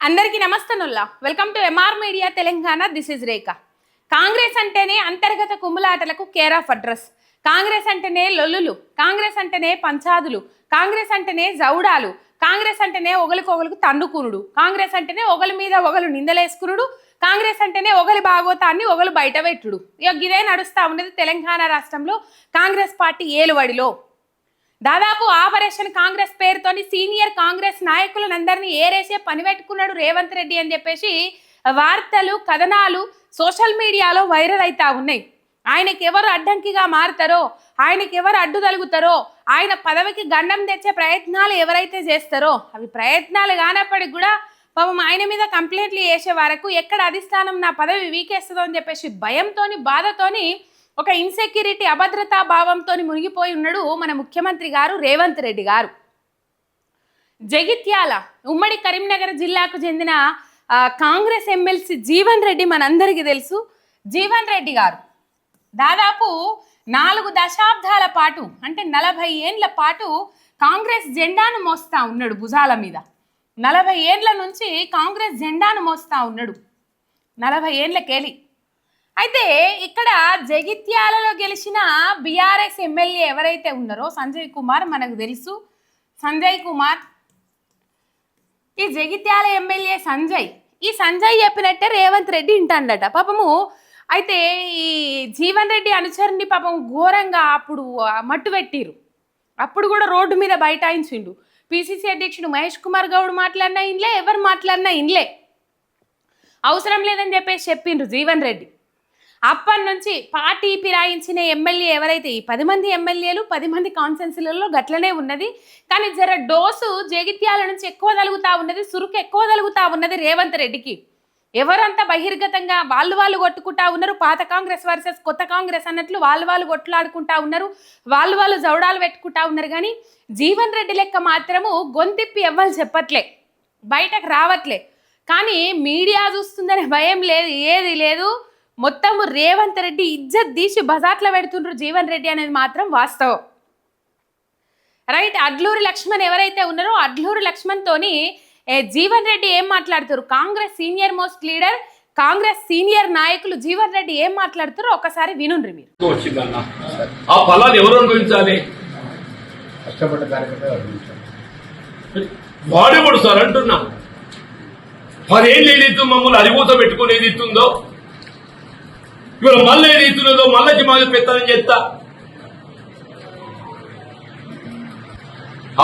అందరికీ నమస్తనుల్లా welcome to MR media Telangana this is Rekha Congress అంటేనే అంతర్గత కుమ్ములాటలకు కేర్ ఆఫ్ అడ్రస్ కాంగ్రెస్ అంటేనే లొల్లులు. కాంగ్రెస్ అంటేనే పంచాదులు. కాంగ్రెస్ అంటేనే జౌడాలు. కాంగ్రెస్ అంటేనే ఒకరికొకరికి తండుకునుడు కాంగ్రెస్ అంటేనే ఒకరి మీద ఒకరు నిందలేసుకునుడు. కాంగ్రెస్ అంటేనే ఒకరి భాగోతాన్ని ఒకరు బయట పెట్టుడు ఇక ఇదే నడుస్తూ ఉన్నది తెలంగాణ రాష్ట్రంలో కాంగ్రెస్ పార్టీ ఏలువడిలో దాదాపు ఆపరేషన్ కాంగ్రెస్ పేరుతోని సీనియర్ కాంగ్రెస్ నాయకులందరినీ ఏరేసే పని పెట్టుకున్నాడు రేవంత్ రెడ్డి అని చెప్పేసి వార్తలు కథనాలు సోషల్ మీడియాలో వైరల్ అవుతా ఉన్నాయి. ఆయనకి ఎవరు అడ్డంకిగా మారుతారో ఆయనకి ఎవరు అడ్డు తలుగుతారో ఆయన పదవికి గండం తెచ్చే ప్రయత్నాలు ఎవరైతే చేస్తారో అవి ప్రయత్నాలు కానప్పటికి కూడా పాపం ఆయన మీద కంప్లైంట్లు చేసే వరకు ఎక్కడ అధిష్టానం నా పదవి వీకేస్తుందో అని చెప్పేసి భయంతోని బాధతోని ఒక ఇన్సెక్యూరిటీ అభద్రతా భావంతో మునిగిపోయి ఉన్నాడు మన ముఖ్యమంత్రి గారు రేవంత్ రెడ్డి గారు. జగిత్యాల ఉమ్మడి కరీంనగర్ జిల్లాకు చెందిన కాంగ్రెస్ ఎమ్మెల్సీ జీవన్ రెడ్డి మనందరికీ తెలుసు. జీవన్ రెడ్డి గారు దాదాపు నాలుగు దశాబ్దాల పాటు అంటే నలభై ఏండ్ల పాటు కాంగ్రెస్ జెండాను మోస్తా ఉన్నాడు భుజాల మీద. నలభై ఏండ్ల నుంచి కాంగ్రెస్ జెండాను మోస్తా ఉన్నాడు. నలభై ఏండ్లకేలి అయితే ఇక్కడ జగిత్యాలలో గెలిచిన బీఆర్ఎస్ ఎమ్మెల్యే ఎవరైతే ఉన్నారో సంజయ్ కుమార్ మనకు తెలుసు. సంజయ్ కుమార్ ఈ జగిత్యాల ఎమ్మెల్యే సంజయ్ ఈ సంజయ్ చెప్పినట్టే రేవంత్ రెడ్డి వింటాడట. పాపము అయితే ఈ జీవన్ రెడ్డి అనుచరుని పాపం ఘోరంగా అప్పుడు మట్టు పెట్టిరు అప్పుడు కూడా రోడ్డు మీద బైఠాయించిండు. పిసిసి అధ్యక్షుడు మహేష్ కుమార్ గౌడ్ మాట్లాడినా ఇన్లే ఎవరు మాట్లాడినా ఇన్లే. అవసరం లేదని చెప్పేసి చెప్పిండ్రు జీవన్ రెడ్డి. అప్పటి నుంచి పార్టీ పిరాయించిన ఎమ్మెల్యే ఎవరైతే ఈ పది మంది ఎమ్మెల్యేలు పది మంది కాన్సెన్సీలలో గట్లనే ఉన్నది. కానీ జర డోసు జగిత్యాల నుంచి ఎక్కువ తలుగుతా ఉన్నది సురుకు ఎక్కువ తలుగుతా ఉన్నది రేవంత్ రెడ్డికి. ఎవరంతా బహిర్గతంగా వాళ్ళు వాళ్ళు కొట్టుకుంటా ఉన్నారు పాత కాంగ్రెస్ వర్సెస్ కొత్త కాంగ్రెస్ అన్నట్లు వాళ్ళు వాళ్ళు కొట్లాడుకుంటా ఉన్నారు వాళ్ళు వాళ్ళు జౌడాలు పెట్టుకుంటా ఉన్నారు కానీ జీవన్ రెడ్డి లెక్క మాత్రము గొంతిప్పి ఎవ్వరు చెప్పట్లే బయటకు రావట్లే. కానీ మీడియా చూస్తుందనే భయం లేదు ఏది లేదు. మొత్తం రేవంత్ రెడ్డి ఇజ్జత్ తీసి బజార్లో పెడుతుండ్రు జీవన్ రెడ్డి అనేది మాత్రం వాస్తవం. రైట్ అడ్లూరి లక్ష్మణ్ ఎవరైతే ఉన్నారో అడ్లూరి లక్ష్మణ్ తోని ఏ, జీవన్ రెడ్డి ఏం మాట్లాడుతారు? Congress senior most leader Congress senior నాయకులు జీవన్ రెడ్డి ఏం మాట్లాడుతారో ఒకసారి వినుండ్రి మీరు. ఆ ఫలాలు ఎవరు అనుభవించాలి? కష్టపడ్డ వాడేవాడు సార్ అంటున్నా. పదేళ్ళు ఏదైతే మమ్మల్ని అరిగూత పెట్టుకుని ఏది ఇస్తుందో ఇవాళ మళ్ళీ ఏది మళ్ళీ మాది పెత్తనం చెప్తా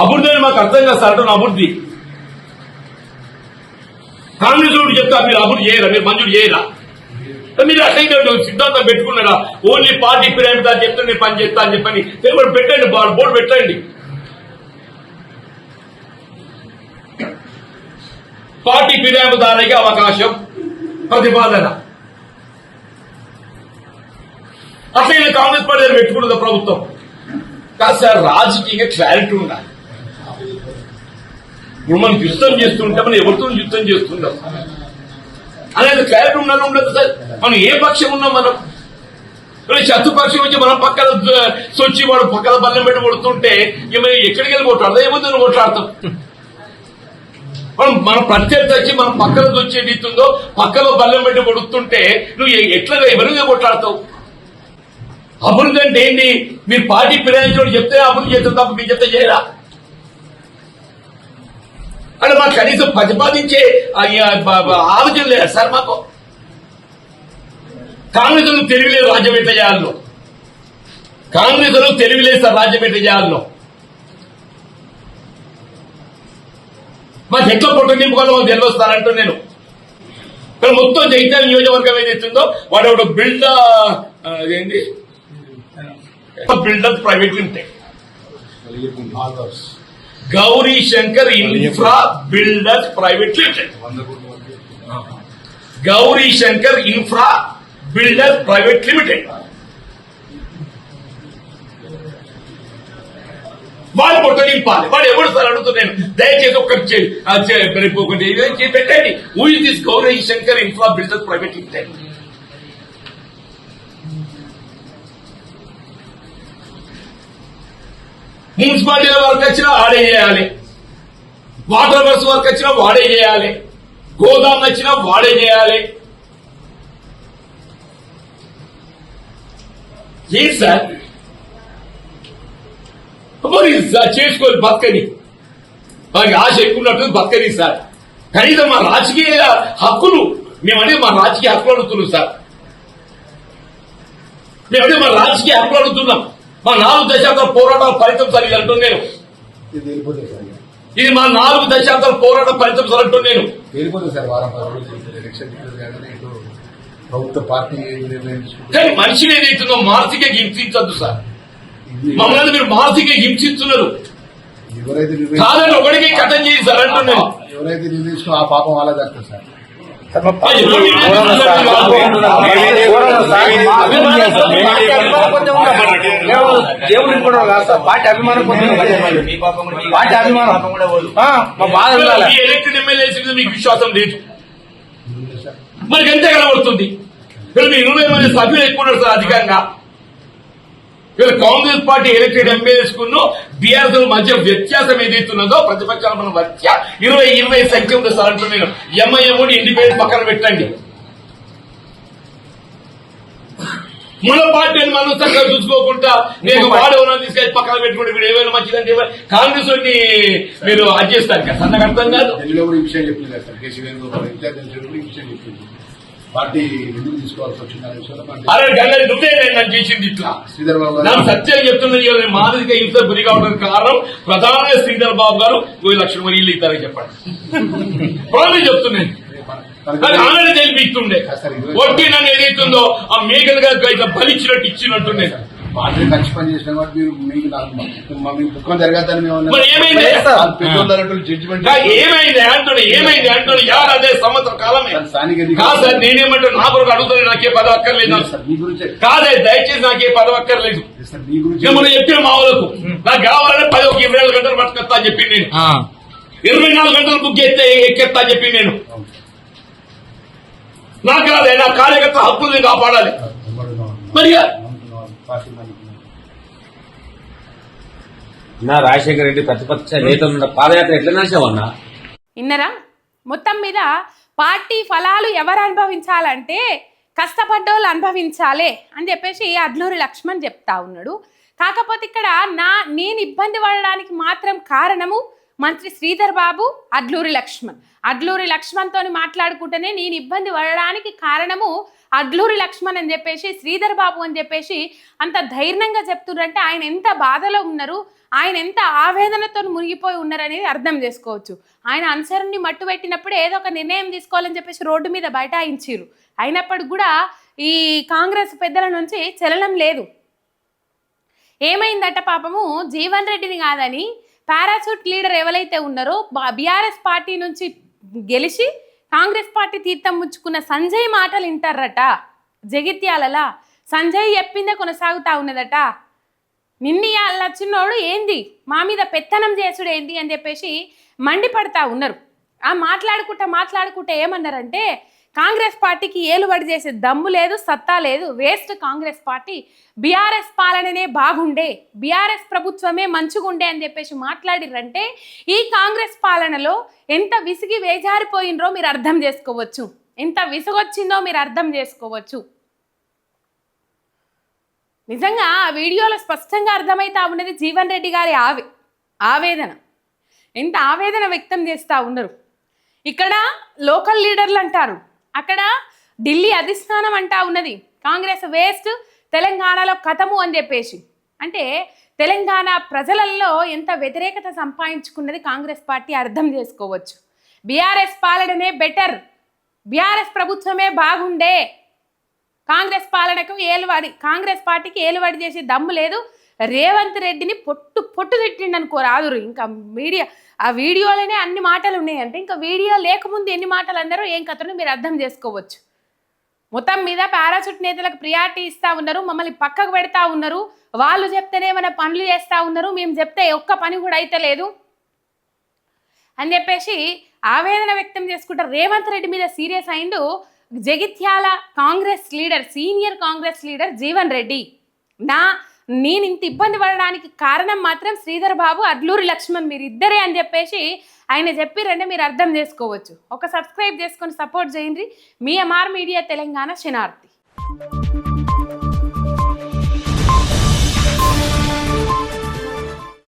అభివృద్ధి అని మాకు అర్థం కాదు సార్ అభివృద్ధి కాంగ్రెస్ చెప్తా మీరు అభివృద్ధి చేయరా మీరు మంజూరు చేయరా? మీరు అసలు సిద్ధాంతం పెట్టుకున్నారా? ఓన్లీ పార్టీ పిరమిడ్ అని చెప్తే నేను పని చేస్తా అని చెప్పని. పేపర్ పెట్టండి బోర్డు పెట్టండి. పార్టీ ఫిర్యాదుదారునికి అవకాశం ప్రతిపాదన. అట్లా ఈయన కాంగ్రెస్ పార్టీ పెట్టుకున్నది ప్రభుత్వం. కాదు సార్ రాజకీయంగా క్లారిటీ ఉండాలి. ఇప్పుడు మనం యుద్ధం చేస్తుంటే మనం ఎవరితో యుద్ధం చేస్తుంటాం? అనేది క్లారిటీ ఉండాలి ఉండదు సార్. మనం ఏ పక్షం ఉన్నాం మనం? మరి శత్రు పక్షం వచ్చి మనం పక్కన సొచ్చి వాడు పక్కన బల్లం పెట్టి కొడుతుంటే ఇక ఎక్కడికి వెళ్ళి కొట్లాడదా ఏముంది కొట్లాడతాం? మనం మన ప్రత్యర్థి వచ్చి మనం పక్కన వచ్చే రీతుందో పక్కలో బల్లం పెట్టి కొడుతుంటే నువ్వు ఎట్లా ఎవరిగా కొట్లాడతావు? అభివృద్ధి అంటే ఏంటి మీరు పార్టీ ప్రయాణించడం చెప్తే అభివృద్ధి చేస్తారు తప్ప మీరు చెప్తే చేయరా? అంటే మాకు కనీసం ప్రతిపాదించే ఆలోచన లేదా సార్ మాకు? కాంగ్రెస్లో తెలివిలేదు రాజ్యం ఎట్లా చేయాలో కాంగ్రెస్లో తెలివిలేదు సార్ రాజ్యం ఎట్లా చేయాలో మాకు ఎట్లా పొట్టు నింపుకోవాలో మాకు తెలియస్తానంటూ నేను. ఇక్కడ మొత్తం జగిత్యాల నియోజకవర్గం ఏదైతుందో వాడు ఒక బిల్డ్ అదేంటి builder private limited ఆల్వర్స్ Gauri Shankar infra builders private limited Gauri Shankar infra builder private limited వాడు పొట్ట నింపాలి వాడు ఎవడు సార్ అడుగుతున్నాను దయచేసి ఒకటి చే- ఆ చే- రేపు ఒకటి ఏదైనా చేసి పెట్టండి who is this Gauri Shankar infra builder private limited మున్సిపాలిటీల work వచ్చినా వాడే చేయాలి. వాటర్ వర్క్స్ వర్క్ వచ్చినా వాడే చేయాలి. గోదాం వచ్చినా వాడే చేయాలి. ఏం సార్? మరి సార్ చేసుకోవాలి బతకని. వారికి ఆశ ఎక్కువ ఉన్నట్టు బతకని సార్. కనీసం మా రాజకీయ హక్కులు మేమంటే మా రాజకీయ హక్కులు అడుగుతున్నాం సార్. మేమంటే మా రాజకీయ హక్కులు అడుగుతున్నాం. మా నాలుగు దశాబ్దాల పోరాటాల ఫలితం సార్ ఇది అంటున్నాను నేను ఇది మా నాలుగు దశాబ్దాల పోరాట ఫలితం సార్ అంటున్నాను నేను. ప్రభుత్వ పార్టీ కానీ మనిషిని ఏదైతుందో మానసిక హింసించద్దు సార్. మమ్మల్ని మీరు మానసిక హింసిస్తున్నారు ఎవరైతే నిర్ణయం కాదని ఒకటికి కథం చేసి సార్ అంటున్నాను ఎవరైతే ఆ పాపం వాళ్ళ దక్కుతుంది సార్. అయ్యో, దేవుడు అనుకోవడం కాదు సార్ పార్టీ అభిమానం పార్టీ అభిమానం మా బాధ ఎలక్టెడ్ ఎమ్మెల్యేస్ మీద మీకు విశ్వాసం లేదు. మనకి ఎంత కనబడుతుంది వీళ్ళు మీ ఇరవై మంది సభ్యులు ఎక్కువ సార్ అధికంగా వీళ్ళు కాంగ్రెస్ పార్టీ ఎలక్టెడ్ ఎమ్మెల్యేస్ కును బీఆర్ఎస్ మధ్య వ్యత్యాసం ఏదైతున్నదో ప్రతిపక్షాల మన మధ్య ఇరవై ఇరవై సంఖ్య ఉంది సార్ అంటూ నేను ఎంఐఎం కూడా ఇండిపెండెంట్ పక్కన పెట్టండి. మన పార్టీని మనం చక్కగా చూసుకోకుండా నేను వాడు ఎవరైనా తీసుకెళ్ళి పక్కన పెట్టుకుంటే వీడు ఏమైనా మంచిదంటే కాంగ్రెస్ వాడిని మీరు అది చేస్తారు కదా. అర్థం కాదు. విషయం చెప్పింది పార్టీ ఎందుకు తీసుకోవాల్సి వచ్చింది అనే విషయంలో మన అరే నువ్వే నన్ను చేసింది ఇట్లా. శ్రీధర్ బాబు నాకు గారు సత్యం చెప్తున్నది మానసిక హింస గురి కావడానికి కారణం ప్రధానంగా శ్రీధర్ బాబు గారు పోయి లక్షల మరి ఇల్లు ఇస్తారని చెప్పండి. చెప్తున్నాను ఆల్రెడీ తెలిపిస్తుండే. ఒట్టి నన్ను ఏదైతుందో ఆ మేకలుగా బలిచ్చినట్టు ఇచ్చినట్టుండే. పార్టీ కలిసి పని చేసిన కాబట్టి మీరు మీకు నాకు మా మీకు దుఃఖం జరగద్దని మేము అన్నాం. మరి ఏమైంది? వాళ్ళు పెద్దోళ్ళు అన్నట్టు జడ్జిమెంట్ నాకు ఏమైంది అంటున్నా ఏమైంది అంటున్నా యారు అదే సంవత్సరం కాలమే. సార్, ఎన్నికలు- కాదు సార్ నేనేమంటే నా కొరకు అడుగుతాను నాకే పదవి అక్కర్లేదు సార్ మీ గురించే. కాదే దయచేసి నాకే పదవి అక్కర్లేదు సార్ మీ గురించి. నేను మొన్న చెప్పిన మా వాళ్ళకు. నాకు కావాలంటే పది ఒక ఇరవై నాలుగు గంటలు పట్టుకొస్తా అని చెప్పి నేను. ఇరవై నాలుగు గంటలు బుక్ చేస్తే ఎక్కేస్తా అని చెప్పి నేను. నాకు కాదే నా కార్యకర్త హక్కుల్ని కాపాడాలి. మరి నా రాజశేఖర రెడ్డి ప్రతిపక్ష నేత పాదయాత్ర ఎట్లా నాశావన్నా ఇన్నరా మొత్తం మీద పార్టీ ఫలాలు ఎవరు అనుభవించాలంటే కష్టపడ్డోళ్ళు అనుభవించాలే అని చెప్పేసి అడ్లూరి లక్ష్మణ్ చెప్తా ఉన్నాడు. కాకపోతే ఇక్కడ నా నేను ఇబ్బంది పడడానికి మాత్రం కారణము మంత్రి శ్రీధర్ బాబు అడ్లూరి లక్ష్మణ్. అడ్లూరి లక్ష్మణ్తో మాట్లాడుకుంటేనే నేను ఇబ్బంది పడడానికి కారణము అడ్లూరి లక్ష్మణ్ అని చెప్పేసి శ్రీధర్ బాబు అని చెప్పేసి అంత ధైర్యంగా చెప్తున్నారంటే ఆయన ఎంత బాధలో ఉన్నారు ఆయన ఎంత ఆవేదనతో మునిగిపోయి ఉన్నారనేది అర్థం చేసుకోవచ్చు. ఆయన అనుసరుణ్ణి మట్టు పెట్టినప్పుడు ఏదో ఒక నిర్ణయం తీసుకోవాలని చెప్పేసి రోడ్డు మీద బైఠాయించారు అయినప్పటికి కూడా ఈ కాంగ్రెస్ పెద్దల నుంచి చలనం లేదు. ఏమైందట పాపము? జీవన్ రెడ్డిని కాదని పారాచూట్ లీడర్ ఎవరైతే ఉన్నారో బీఆర్ఎస్ పార్టీ నుంచి గెలిచి కాంగ్రెస్ పార్టీ తీర్థం ముచ్చుకున్న సంజయ్ మాటలు వింటారట. జగిత్యాలలా సంజయ్ చెప్పిందే కొనసాగుతా ఉన్నదట. నిన్ని చిన్నోడు ఏంది? మా మీద పెత్తనం చేసుడు ఏంది అని చెప్పేసి మండిపడతా ఉన్నారు. ఆ మాట్లాడుకుంటా మాట్లాడుకుంటా ఏమన్నారంటే కాంగ్రెస్ పార్టీకి ఏలుబడి చేసే దమ్ము లేదు సత్తా లేదు. Waste Congress party. బీఆర్ఎస్ పాలననే బాగుండే. బీఆర్ఎస్ ప్రభుత్వమే మంచిగుండే అని చెప్పేసి మాట్లాడిర్రంటే ఈ కాంగ్రెస్ పాలనలో ఎంత విసిగి వేజారిపోయినరో మీరు అర్థం చేసుకోవచ్చు. ఎంత విసుగొచ్చిందో మీరు అర్థం చేసుకోవచ్చు. నిజంగా ఆ వీడియోలో స్పష్టంగా అర్థమైతా ఉన్నది జీవన్ రెడ్డి గారి ఆవే ఆవేదన. ఎంత ఆవేదన వ్యక్తం చేస్తూ ఉన్నారు. ఇక్కడ లోకల్ లీడర్లు అంటారు. అక్కడ ఢిల్లీ అధిష్టానం అంటా ఉన్నది. కాంగ్రెస్ వేస్ట్ తెలంగాణలో కథము అని చెప్పేసి. అంటే తెలంగాణ ప్రజలలో ఎంత వ్యతిరేకత సంపాదించుకున్నది కాంగ్రెస్ పార్టీ అర్థం చేసుకోవచ్చు. BRS పాలననే better. బీఆర్ఎస్ ప్రభుత్వమే బాగుండే. కాంగ్రెస్ పాలనకు ఏలువాడి కాంగ్రెస్ పార్టీకి ఏలువాడి చేసే దమ్ము లేదు. రేవంత్ రెడ్డిని పొట్టు పొట్టు తిట్టిండి అనుకో రాదురు. ఇంకా మీడియా ఆ వీడియోలోనే అన్ని మాటలు ఉన్నాయంటే. ఇంకా వీడియో లేకముందు ఎన్ని మాటలు అన్నారో ఏం కథను మీరు అర్థం చేసుకోవచ్చు. మొత్తం మీద పారాచూట్ నేతలకు ప్రియారిటీ ఇస్తా ఉన్నారు మమ్మల్ని పక్కకు పెడతా ఉన్నారు. వాళ్ళు చెప్తేనే మన పనులు చేస్తా ఉన్నారు మేము చెప్తే ఒక్క పని కూడా అయితే లేదు. అని చెప్పేసి ఆవేదన వ్యక్తం చేసుకుంటారు. రేవంత్ రెడ్డి మీద సీరియస్ అయిండు Jagtial Congress leader senior Congress leader Jeevan Reddy. నా నేను ఇంత ఇబ్బంది పడడానికి కారణం మాత్రం శ్రీధర్ బాబు అడ్లూరి లక్ష్మణ్ మీరు ఇద్దరే అని చెప్పేసి ఆయన చెప్పిరంటే మీరు అర్థం చేసుకోవచ్చు. ఒక సబ్స్క్రైబ్ చేసుకొని సపోర్ట్ చేయండి. మీ ఎంఆర్ మీడియా తెలంగాణ శనార్థి